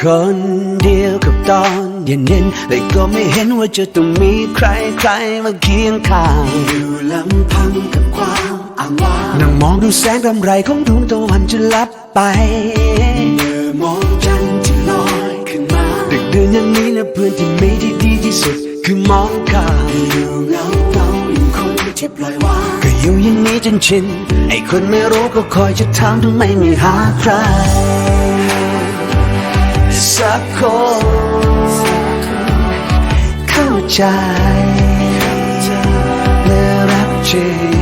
คนเดียวกับตอนเย็นๆแต่ก็ไม่เห็นว่าจะต้องมีใครใครๆมาเคียงข้างอยู่ลำพังกับความอ้างว้างนั่งมองดูแสงรำไรของดวงตะวันจะลับไปเมื่อมองจันทร์ที่ลอยขึ้นมาดึกดื่นอย่างนี้นะเพื่อนที่มีที่ดีที่สุด คือมองข้ามอยู่เงาเงายังคงที่ปล่อยวางก็อยู่อย่างนี้จนชินไอ้คนไม่รู้ก็คอยจะถามทำไมไม่หาใคร สักคนเข้าใจและรักจริง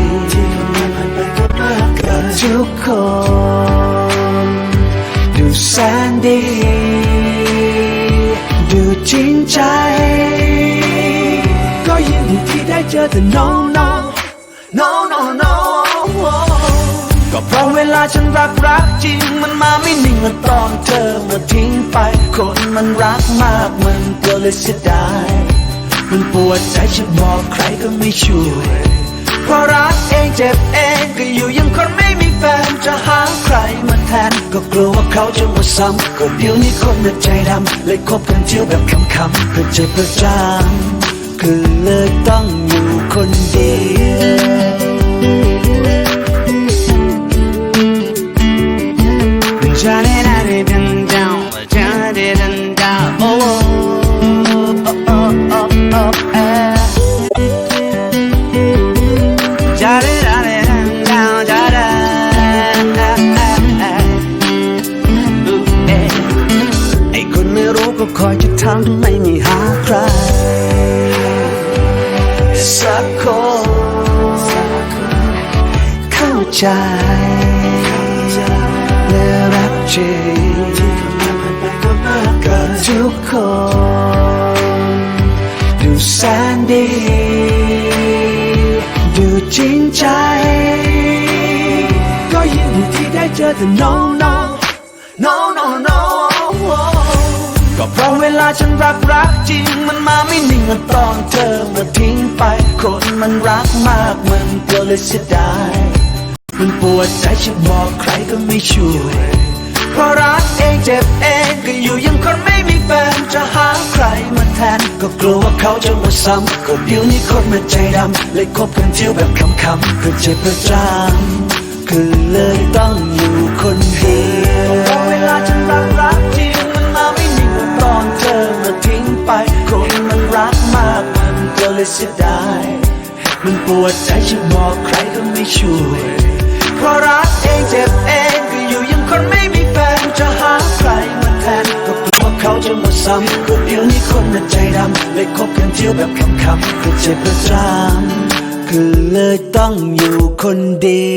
กับทุกคน ดูแสนดี ดูจริงใจ ก็ยินดีที่ได้เจอแต่ no no no no no ก็เพราะเวลาฉันรักรักจริงมันมา ม่นิ่งเหมันตอนเธอมาทิ้งไป คนมันรักมากมันก็เลยเสียดาย มันปวดใจฉันบอกใครก็ไม่ช่วย เพราะรักเองเจ็บเองก็อยู่ยังคนไม่มีแฟนจะหาใครมาแทน ก็กลัวว่าเขาจะมาซ้ำก็เดี๋ยวนี้คนน่ะใจดำเลยคบกันเที่ยวแบบคำๆเพื่อเจ็บประจำคือเลยต้องอยู่คนเดียว คนไม่รู้ก็คอยจะถามทำไมไม่หาใครสักคนเข้าใจและรักจริง นดีดูจริงใจ ก็ยินดีที่ได้เจอแต่ no no no no no ก็เพราะเวลาฉันรักรักจริงมันมาไม่นิ่งมือนตอนเธอมาทิ้งไป คนมันรักมากมันก็เลยเสียดายมันปวดใจฉันบอกใครก็ไม่ช่วยเพราะรักเองเจ็บเองก็อยู่ยังคนไม่มีแฟนจะหา แทนก็กลัวว่าเขาจะมาซ้ำก็เดี๋ยวนี้คนมันใจดำเลยคบกันเที่ยวแบบคำๆคือเจ็บประจำคือเลยต้องอยู่คนเดียวพราะเวลาฉันรักรักจริงมันมาไม่นิ่งเหมือนตอนเธอมาทิ้งไปคนมันรักมากมันก็เลยเสียดายมันปวดใจฉันบอกใครก็ไม่ช่วยเพราะรักเองเจ็บเองก็อยู่ยังคนไม่มีแฟนจะหาใครมาแทนก็กลัวเขาจะมาซ้ำำเลยคบกันเที่ยวแบบคำๆก็เจ็บประจำคือเลยต้องอยู่คนเดียว